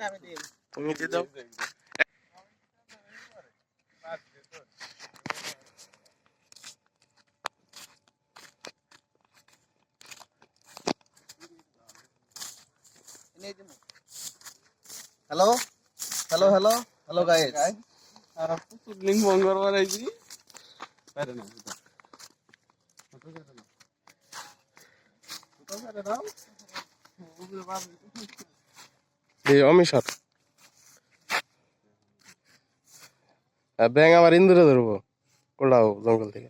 না তুমি দিয়ে দাও hello hello hello hello guys link বঙ্গর বানাইছি পারে না এই অমিশার ব্যাং আমার ইন্দুরে ধরবো কোলাও জঙ্গল থেকে।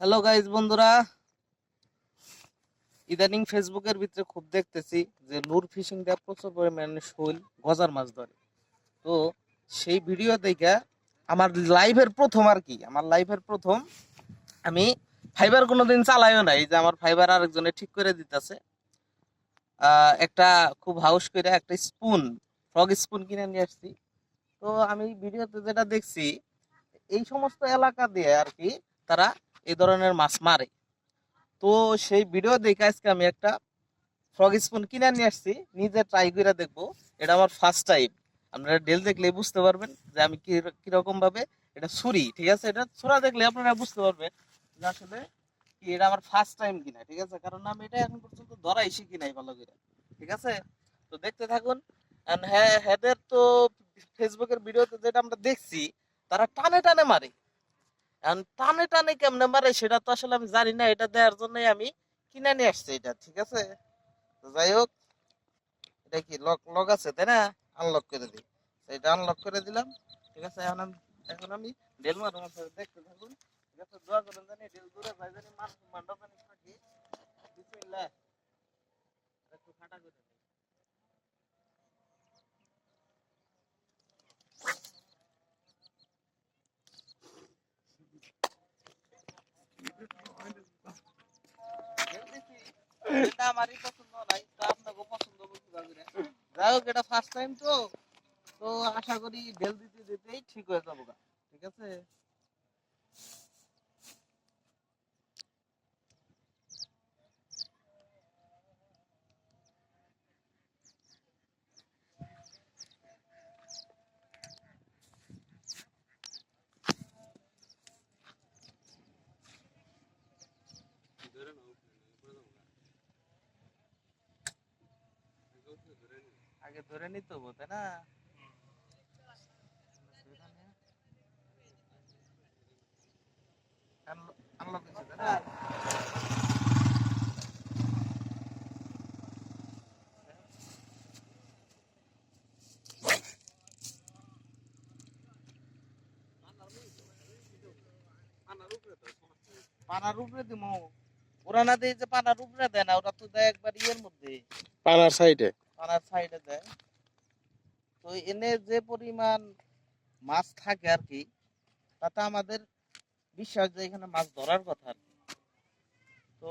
হ্যালো গাইজ বন্ধুরা। ইদানিং ফেসবুকের ভিতরে খুব দেখতেছি যে লুর ফিশিং দিয়ে প্রচুর পরিমাণে শৈল গজার মাছ ধরে। তো সেই ভিডিও দেখে আমার লাইভের প্রথম আর কি, আমার লাইভের প্রথম আমি ফাইবার কোনোদিন চালাইও নাই, যে আমার ফাইবার আরেকজনে ঠিক করে দিতেছে। একটা খুব হাউস করে একটা স্পুন, ফ্রগ স্পুন কিনে নিয়ে আসছি। তো আমি ভিডিওতে যেটা দেখছি, এই সমস্ত এলাকা দিয়ে আর কি তারা এই ধরনের মাছ মারে। তো সেই ভিডিও দেখে আজকে আমি একটা ফ্রগ স্পুন কিনে নিয়ে আসছি। নিজে ট্রাই করে দেখব। এটা আমার ফার্স্ট টাইম আপনারা ডেল দেখলেই বুঝতে পারবেন যে আমি কি কীরকম ভাবে এটা ছুরি, ঠিক আছে? এটা ছোড়া দেখলে আপনারা বুঝতে পারবেন যে আসলে কি এটা আমার ফার্স্ট টাইম কিনা, ঠিক আছে? কারণ আমি এটা এখন পর্যন্ত ধরাই শিখি নাই ভালো করে, ঠিক আছে? তো দেখতে থাকুন। হ্যাঁ হেদের তো ফেসবুকের ভিডিওতে যেটা আমরা দেখছি, তারা টানে টানে মারে। এখন টানে টানে কেমনে মারে সেটা তো আসলে আমি জানি না, এটা দেওয়ার জন্যই আমি কিনে নিয়ে আসছি এটা, ঠিক আছে? যাই হোক, এটা কি লক লক আছে, তাই না? আনলক করে দিই। এটা আনলক করে দিলাম, ঠিক আছে? এখন আমি এখন আমি ডেল আপনারা দেখতে থাকুন, ঠিক আছে? দোয়া করেন জানি ডেল দূরে যায় জানি মার মান্ডা জানি বিসমিল্লাহ। একটু ফাটা করে পছন্দ তো পছন্দ যাই হোক ফার্স্ট টাইম তো। তো আশা করি দিতে দিতেই ঠিক হয়ে ঠিক আছে? আগে ধরে নিতে হব তাই না? পানার উপরে দিমু। ওরা না যে পানার উপরে দেয় না, ওরা তো দেয় একবার ইয়ের মধ্যে। পানার সাইডে পানার সাইডে দেয় তো এনে যে পরিমাণ মাছ থাকে আর কি তাতে আমাদের বিশ্বাস যে এখানে মাছ ধরার কথা আর কি তো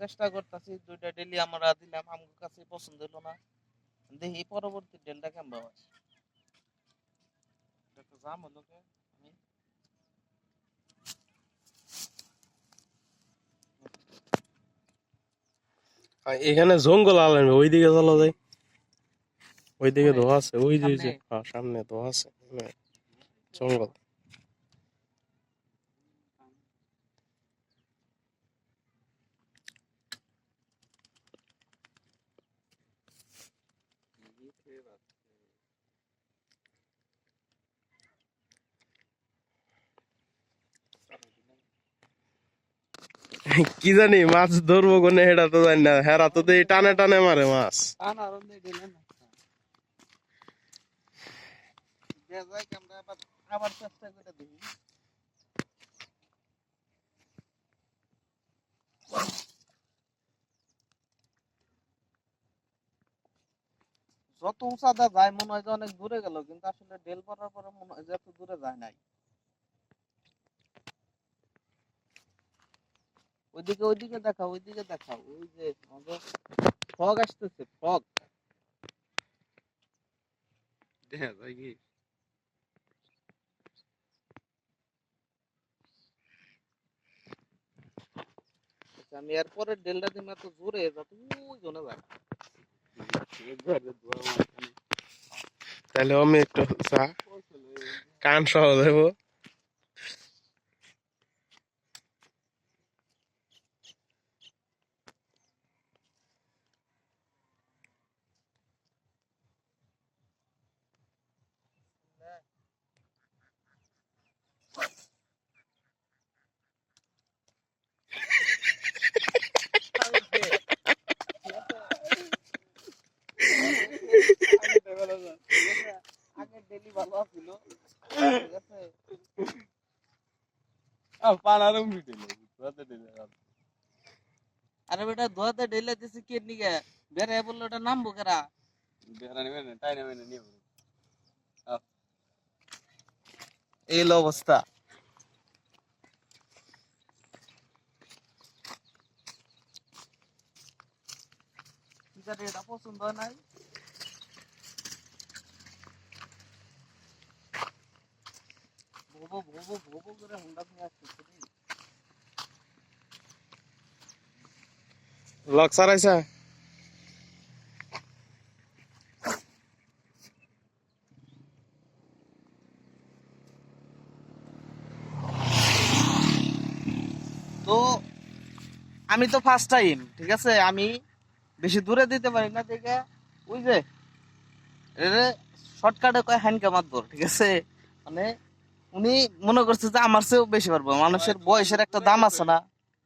চেষ্টা করতেছি দুইটা ডেলি আমরা দিলাম আমার কাছে পছন্দ হলো না। দেখি পরবর্তী ডেলটা কেমন হয়। এটা তো জাম হলো আমি। এখানে জঙ্গল আলেন ওইদিকে চলো যাই। ওইদিকে ওই, ধোয়া আছে ওই যে যে সামনে? হ্যাঁ সামনে ধোয়া আছে মানে জঙ্গল। কি জানি মাছ ধরবো কোনে হেটা তো জানি না হেরা তো এই টানে টানে মারে মাছ। দেখি। যত উঁচাতে যায়, মনে হয় যে অনেক দূরে গেল, কিন্তু আসলে ডেল পড়ার পরে মনে হয় যে এত দূরে যায় নাই। ওইদিকে ওইদিকে দেখাও ওইদিকে দেখাও। ওই যে ফগ আসতেছে ফগ দেখা যায় কি আমি এরপরে ডেলটা দিন এত জোরে যাতে ওই জন্য যায় তাহলে আমি একটু চা। কান সহ দেবো আগে ডেলি ভালো আছিল ঠিক আছে আরে বেটা ধোয়াতে ডেলে দিছি কে নিগে বেরে বলল ওটা নামবো কেরা এই হলো অবস্থা ঠিক আছে এটা পছন্দ হয় নাই ভোবো ভোবো ভোবো করে হুন্ডা নিয়ে। লক সারাইছা তো আমি তো ফার্স্ট টাইম ঠিক আছে? আমি বেশি দূরে দিতে পারি না দেখে ওই যে শর্টকাটে কয় হ্যান্ড ক্যামার দৌড় ঠিক আছে? মানে উনি মনে করছে যে আমার চেয়েও বেশি পারব। মানুষের বয়সের একটা দাম আছে না।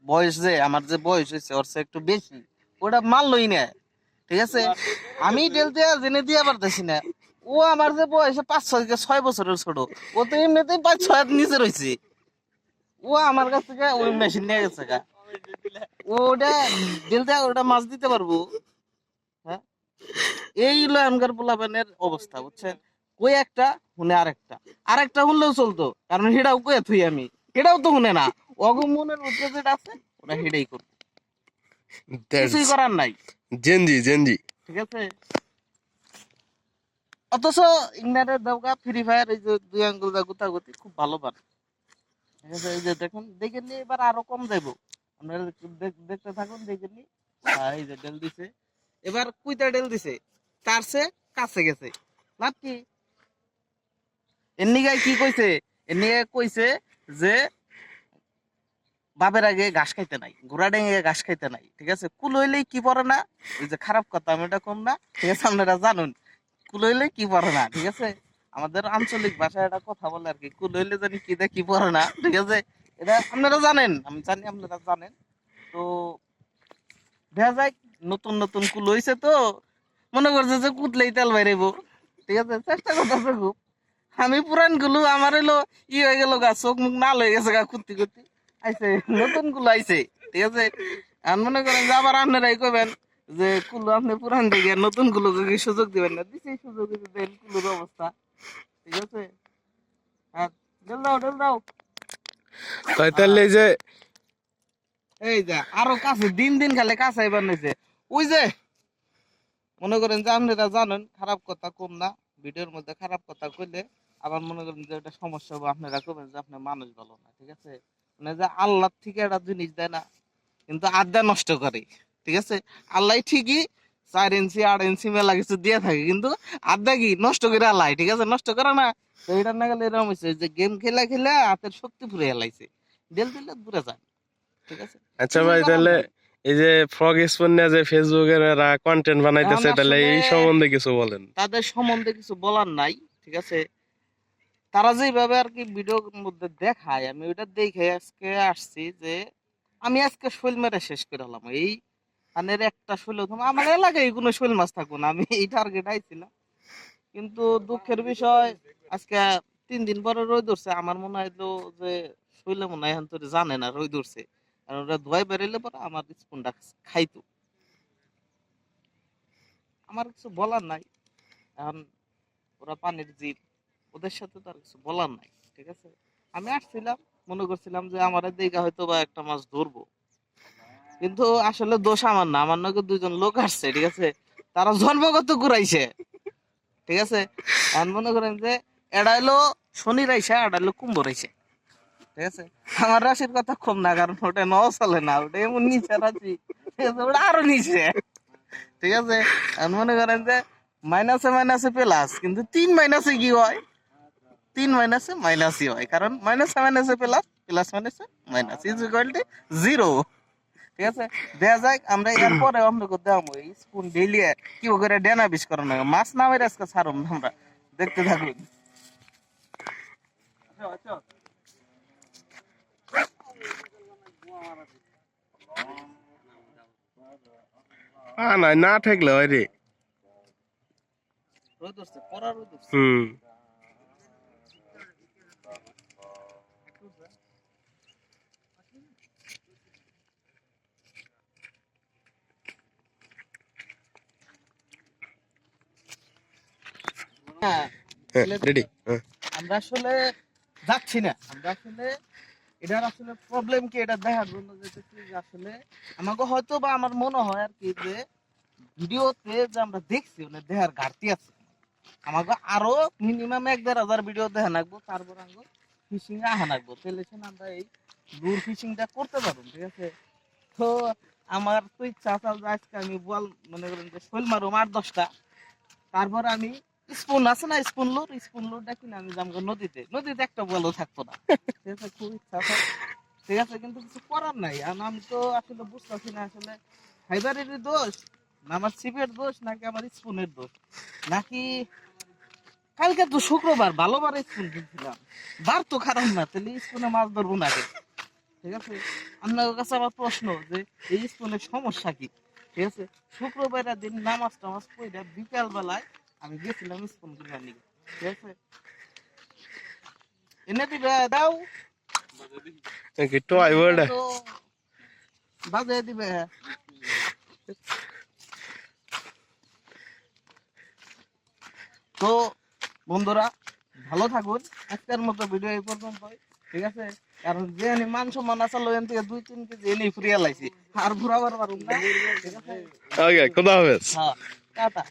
বয়স যে, আমার যে বয়স হয়েছে, ওর চেয়ে একটু বেশি। ওটা মানলই না, ঠিক আছে? আমি ডেল দেওয়া জেনে দিয়ে পারতেছি না। ও আমার যে বয়সে পাঁচ ছয় ছয় বছরের ছোট। ও তো এমনিতেই পাঁচ ছয় নিচে রয়েছে। ও আমার কাছ থেকে ওই মেশিন নিয়ে গেছে গা। ওটা ডেল দেওয়া ওটা মাছ দিতে পারব। হ্যাঁ? এই হলো পোলাপানের অবস্থা, বুঝছেন? কই একটা? হুনে আরেকটা। আরেকটা হুনলেও চলতো কারণ হেটাও কয়ে থুই আমি। হেটাও তো হুনে না। অগমনের উপরে যেটা আছে ওটা হেটাই করব। কিছুই করার নাই। জেনজি জেনজি ঠিক আছে? অথচ ইংল্যান্ডের দৌকা ফ্রি ফায়ার এই যে দুই আঙ্গুল দা গুতাগুতি খুব ভালো পারে। ঠিক আছে? এই যে দেখুন দেখে নিয়ে এবার আরও কম যাইবো আপনারা দেখতে থাকুন দেখে নি এই যে ডেল দিছে। এবার কুইতা ডেল দিছে। তার সে কাছে গেছে। লাভ কি? এমনি গাই কি কইছে? এমনি গাই কইছে যে বাপের আগে ঘাস খাইতে নাই, ঘোড়া ডেঙে ঘাস খাইতে নাই, ঠিক আছে? কুল হইলেই কি পড়ে না? ওই যে খারাপ কথা, আমি এটা কম না, ঠিক আছে? আপনারা জানুন, কুল হইলে কি পড়ে না, ঠিক আছে? আমাদের আঞ্চলিক ভাষায় এটা কথা বলে আর কি, কুল হইলে জানি কি কি পড়ে না, ঠিক আছে? এটা আপনারা জানেন, আমি জানি আপনারা জানেন। তো দেখা যায় নতুন নতুন কুল হইছে তো, মনে করছে যে কুতলেই তেল বাইরেব ঠিক আছে? চেষ্টা করতেছে খুব। আমি পুরানগুলো আমার হইল ই হয়ে গেল গা চোখ মুখ নাল হয়ে গেছে গা কুত্তি কুত্তি। আইছে নতুনগুলো আইছে ঠিক আছে? আর মনে করেন যে আবার আপনারাই কবেন যে কুলু আপনি পুরান দিকে নতুনগুলো সুযোগ দিবেন না? দিছে সুযোগ দেন কুলোর অবস্থা ঠিক আছে? হ্যাঁ ডেল দাও ডেল দাও। তাই তাহলে যে এই যে আরও কাছে দিন দিন খালে কাছে এবার নিছে। ওই যে মনে করেন যে আপনারা জানেন খারাপ কথা কম না ভিডিওর মধ্যে খারাপ কথা কইলে আবার মনে করেন যে এটা সমস্যা হবে আপনারা কবেন যে আপনার মানুষ ভালো না ঠিক আছে? মানে যে আল্লাহ থেকে একটা জিনিস দেয় না কিন্তু আড্ডা নষ্ট করে ঠিক আছে? আল্লাহ ঠিকই চার ইঞ্চি আট ইঞ্চি মেলা কিছু দিয়ে থাকে কিন্তু আড্ডা কি? নষ্ট করে আল্লাহ ঠিক আছে? নষ্ট করে না? তো এটা না গেলে এরকম হয়েছে যে গেম খেলা খেলে হাতের শক্তি ফুরে হেলাইছে ডেল দিলে দূরে যায় ঠিক আছে? আচ্ছা ভাই তাহলে এই যে ফ্রগ স্পন নিয়ে যে ফেসবুকের এরা কন্টেন্ট বানাইতেছে তাহলে এই সম্বন্ধে কিছু বলেন। তাদের সম্বন্ধে কিছু বলার নাই ঠিক আছে? তারা যেভাবে আর কি ভিডিওর মধ্যে দেখায়, আমি ওইটা দেখে আজকে আসছি যে আমি আজকে শৈল মেরে শেষ করে হলাম এই কানের একটা শৈল আমার এলাকায় কোনো শৈল মাছ থাকুন আমি এই টার্গেট আইছিলাম কিন্তু দুঃখের বিষয়, আজকে তিন দিন পরে রই ধরছে আমার মনে হইল যে শৈলে মনে হয় তোর জানে না রই ধরছে কারণ ওরা ধোয়াই বেরোলে পরে আমার স্পুনটা খাইতো। আমার কিছু বলার নাই এখন ওরা পানির জীব। ওদের সাথে তো আর কিছু বলার নাই, ঠিক আছে? আমি আসছিলাম, মনে করছিলাম যে আমার দিকে হয়তো বা একটা মাছ ধরবো। কিন্তু আসলে দোষ আমার না, আমার নাকি দুজন লোক আসছে, ঠিক আছে? তারা জন্মগত ঘুরাইছে ঠিক আছে? আর মনে করেন যে এটা হলো শনি রাইছে এটা হলো কুম্ভ রাইছে ঠিক আছে? আমার রাশির কথা খুব না, কারণ ওটা ন চলে না, ওটা এমন নিচে রাশি ওটা আরও নিচে, ঠিক আছে? আর মনে করেন যে মাইনাসে মাইনাসে প্লাস কিন্তু তিন মাইনাসে কি হয়? তিন মাইনাসে মাইনাসই হয়। কারণ মাইনাসে মাইনাসে প্লাস প্লাস মাইনাসে minus is equal to zero ঠিক আছে? দেখা যাক আমরা এর পরে আমরা করতে হব এই স্পুন ডেইলি কি করে ডেনা বিষ করানো। মাছ নামের আজকে ছাড়ুন আমরা। দেখতে থাকুন। আ নাই না ঠেকলে হয় রে। রোদ উঠছে, রোদ হুম। হ্যাঁ রেডি আমরা আসলে যাচ্ছি না আমরা আসলে এটার আসলে প্রবলেম কি এটা দেখার জন্য যেতেছি যে আসলে আমাকে হয়তো বা আমার মনে হয় আর কি যে ভিডিওতে যে আমরা দেখছি মানে দেহার ঘাটতি আছে। আমাকে আরও মিনিমাম এক দেড় হাজার ভিডিও দেখা নাকবো তারপর আমাকে ফিশিং এ আহা নাকবো তাহলে আমরা এই দূর ফিশিংটা করতে পারব ঠিক আছে? তো আমার তো ইচ্ছা আছে আজকে আমি বল মনে করেন যে শৈল মারুম আট দশটা তারপর আমি স্পুন আছে না, স্পুন লোড, স্পুন লোডটা কিনে আমি যাব নদীতে। নদীতে একটা বলও থাকতো না। খুব ইচ্ছা ঠিক আছে, কিন্তু কিছু করার নাই। আর আমি তো আসলে বুঝতেছি না আসলে ফাইবারের দোষ, না আমার ছিপের দোষ, নাকি আমার স্পুনের দোষ? নাকি কালকে তো শুক্রবার, ভালোবার স্পুন কিনছিলাম। বার তো খারাপ না, তাহলে স্পুনে মাছ ধরবো না? ঠিক আছে? আপনার কাছে আমার প্রশ্ন যে, এই স্পুনের সমস্যা কি? ঠিক আছে? শুক্রবার দিন নামাজ টামাজ পড়ে বিকাল বেলায় আমি গেছিলাম স্পুন কিনার নিকে ঠিক আছে? এনে দিবে দাও। কি টয় তো বাজে দিবে। তো বন্ধুরা ভালো থাকুন। আজকের মতো ভিডিও এই পর্যন্ত ঠিক আছে? কারণ যে এনে মান সম্মান আসলে এখান থেকে দুই তিন কেজি এনে ফুরিয়া লাইছি। আর ঘুরাবার পারুম না। ঠিক আছে? ওকে খোদা হাফেজ। হ্যাঁ টাটা।